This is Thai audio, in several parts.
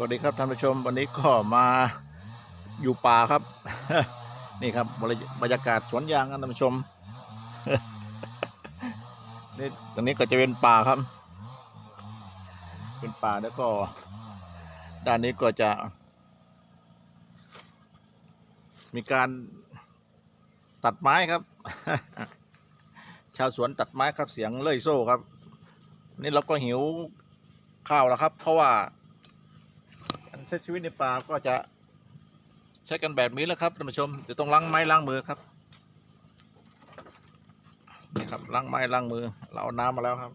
สวัสดีครับท่านผู้ชมวันนี้ก็มาอยู่ป่าครับ นี่ครับบรรยากาศสวนยางครับท่านผู้ชมนี่ตรงนี้ก็จะเป็นป่าครับ เป็นป่าแล้วก็ ด้านนี้ก็จะ มีการตัดไม้ครับ ชาวสวนตัดไม้ครับเสียงเลื่อยโซ่ครับ นี่เราก็หิวข้าวแล้วครับ เพราะว่า ใช้ชีวิตในป่าก็จะใช้กันแบบนี้แล้วครับท่านผู้ชมเดี๋ยวต้องล้างไม้ล้างมือครับนี่ครับล้างไม้ล้างมือ เราเอาน้ำมาแล้วครับ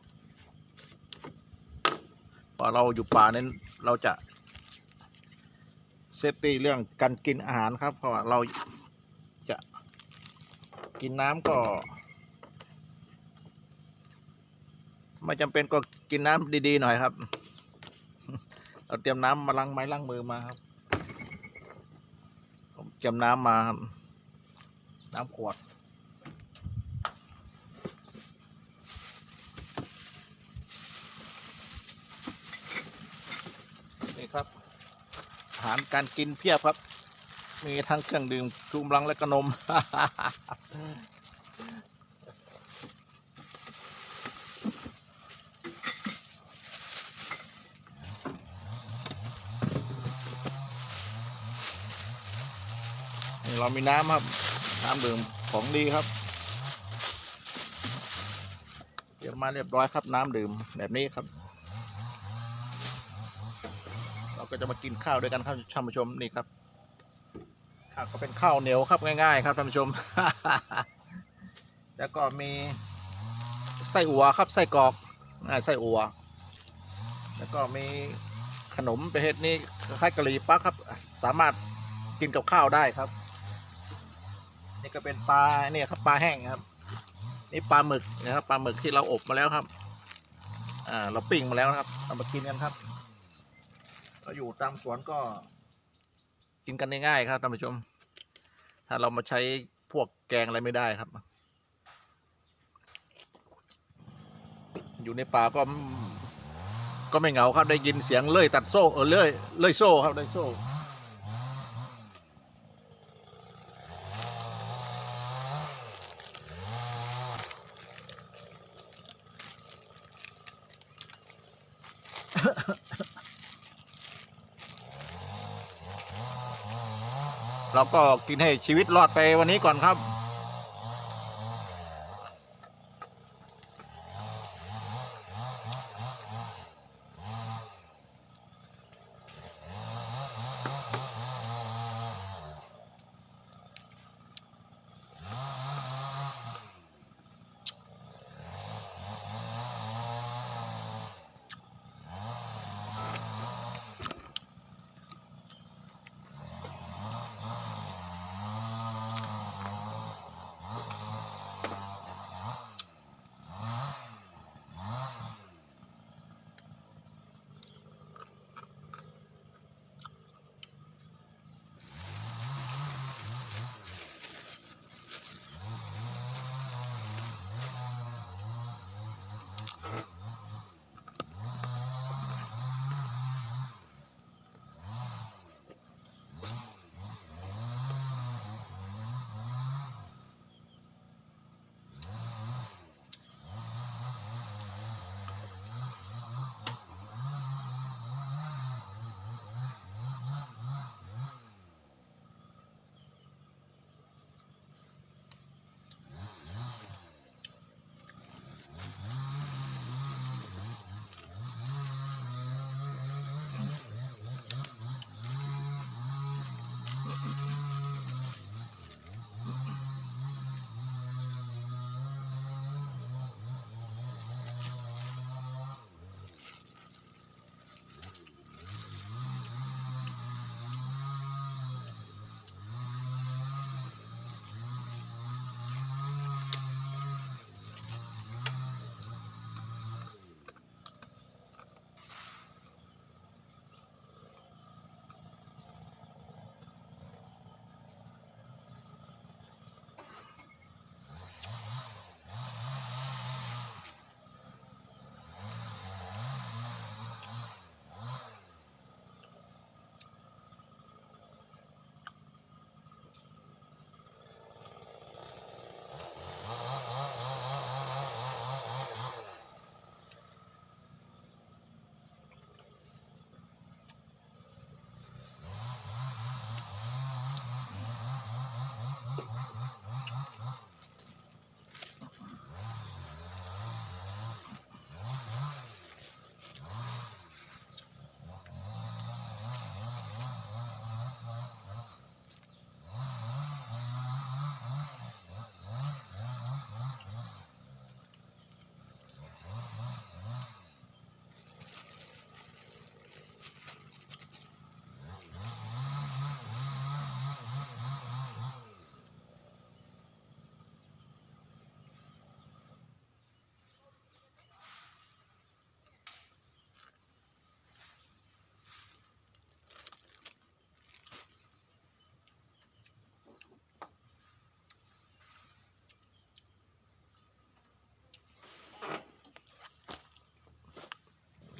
พอเราอยู่ป่านั้นเราจะเซฟตี้เรื่องการกินอาหารครับ เพราะว่าเราจะกินน้ำก็ไม่จำเป็นก็กินน้ำดีๆหน่อยครับ เราเตรียมน้ำมาล้างไม้ล้างมือมาครับผมเตรียมน้ำมาครับน้ำขวดนี่ครับอาหารการกินเพียบครับ มีทั้งเครื่องดื่มชูกำลังและขนม เรามีน้ำครับ น้ำดื่มของดีครับเตรียมมาเรียบร้อยครับน้ำดื่มแบบนี้ครับ เราก็จะมากินข้าวด้วยกันครับท่านผู้ชมนี่ครับข้าวก็เป็นข้าวเหนียวครับง่าย ๆ ครับท่านผู้ชม แล้วก็มีไส้อัวครับไส้กรอกไส้อัว แล้วก็มีขนมประเภทนี้คล้ายกะหรี่ปั๊กครับ สามารถกินกับข้าวได้ครับ นี่ก็เป็นปลาเนี่ยครับปลาแห้งครับ นี่ปลาหมึกนะครับปลาหมึกที่เราอบมาแล้วครับ อ่าเราปิ้งมาแล้วนะครับเอามากินกันครับเราอยู่ตามสวนก็กินกันง่ายๆครับท่านผู้ชม ถ้าเรามาใช้พวกแกงอะไรไม่ได้ครับ อยู่ในป่าก็ก็ไม่เหงาครับได้ยินเสียงเลื่อยตัดโซ่เออเลื่อยเลื่อยโซ่ครับเลื่อยโซ่ เราก็กินให้ชีวิตรอดไปวันนี้ก่อนครับ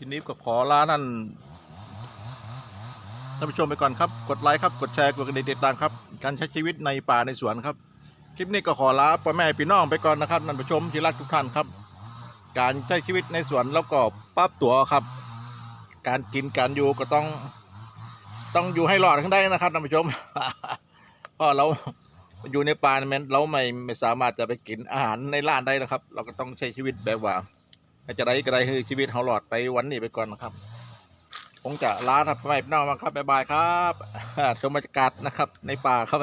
ทีนี้ก็ขอลาท่านท่านผู้ชมไปก่อนครับ กดไลค์ครับ กดแชร์ กดกระดิ่งติดตามครับ การใช้ชีวิตในป่าในสวนครับ คลิปนี้ก็ขอลาพ่อแม่พี่น้องไปก่อนนะครับท่านผู้ชมที่รักทุกท่านครับ การใช้ชีวิตในสวนแล้วก็ปรับตัวครับ การกินการอยู่ก็ต้อง ต้องอยู่ให้รอดทั้งได้นะครับท่านผู้ชมเพราะเราอยู่ในป่าเนี่ยเราไม่ไม่สามารถจะไปกินอาหารในร้านได้นะครับ เราก็ต้องใช้ชีวิตแบบว่า จะได้ก็ได้คือชีวิตเฮาหลอดไปวันนี้ไปก่อนนะครับ คงจะลาครับไปพี่น้องมาครับบ๊ายบายครับชมบรรยากาศนะครับ ในป่าครับ